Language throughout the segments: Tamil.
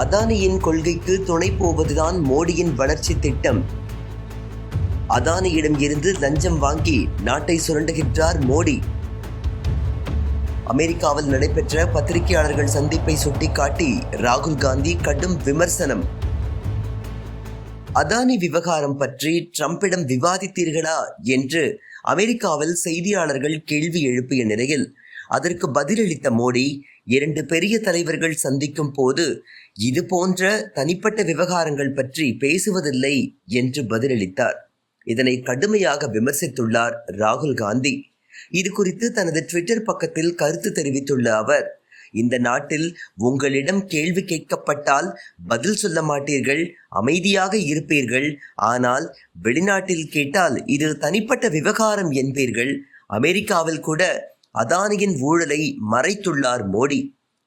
அதானியின் கொள்கைக்கு துணை போவதுதான் மோடியின் வளர்ச்சி திட்டம். அதானியிடம் இருந்து லஞ்சம் வாங்கி நாட்டை சுரண்டுகின்றார் மோடி. அமெரிக்காவில் நடைபெற்ற பத்திரிகையாளர்கள் சந்திப்பை சுட்டிக்காட்டி ராகுல் காந்தி கடும் விமர்சனம். அதானி விவகாரம் பற்றி ட்ரம்பிடம் விவாதித்தீர்களா என்று அமெரிக்காவில் செய்தியாளர்கள் கேள்வி எழுப்பிய நிலையில் அதற்கு பதிலளித்த மோடி இரண்டு பெரிய தலைவர்கள் சந்திக்கும் போது இது போன்ற தனிப்பட்ட விவகாரங்கள் பற்றி பேசுவதில்லை என்று பதிலளித்தார். இதனை கடுமையாக விமர்சித்துள்ளார் ராகுல் காந்தி. இது குறித்து தனது ட்விட்டர் பக்கத்தில் கருத்து தெரிவித்துள்ள அவர் இந்த நாட்டில் உங்களிடம் கேள்வி கேட்கப்பட்டால் பதில் சொல்ல மாட்டீர்கள் அமைதியாக இருப்பீர்கள். ஆனால் வெளிநாட்டில் கேட்டால் இது தனிப்பட்ட விவகாரம் என்பீர்கள். அமெரிக்காவில் கூட அதானியின் ஊழலை மறைத்துள்ளார் மோடி.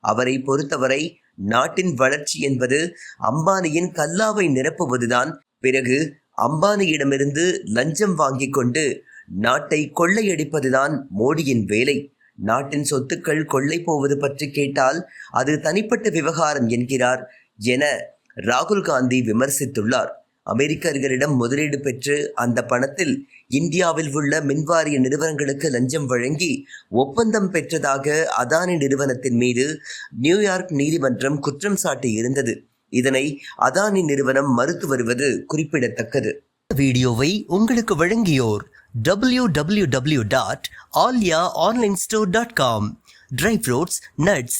அவரை பொறுத்தவரை நாட்டின் வளர்ச்சி என்பது அம்பானியின் கல்லாவை நிரப்புவதுதான். பிறகு அம்பானியிடமிருந்து லஞ்சம் வாங்கிக் கொண்டு நாட்டை கொள்ளையடிப்பதுதான் மோடியின் வேலை. நாட்டின் சொத்துக்கள் கொள்ளை போவது பற்றி கேட்டால் அது தனிப்பட்ட விவகாரம் என்கிறார் என ராகுல் காந்தி விமர்சித்துள்ளார். அமெரிக்கர்களிடம் முதலீடு பெற்று அந்த பணத்தில் இந்தியாவில் உள்ள மின்வாரிய நிறுவனங்களுக்கு லஞ்சம் வழங்கி ஒப்பந்தம் பெற்றதாக அதானி நிறுவனத்தின் மீது நியூயார்க் நீதிமன்றம் குற்றம் சாட்டி இருந்தது. இதனை அதானி நிறுவனம் மறுத்து வருவது குறிப்பிடத்தக்கது. வீடியோவை உங்களுக்கு வழங்கியோர் W W W dot Alya online store dot com dry fruits nuts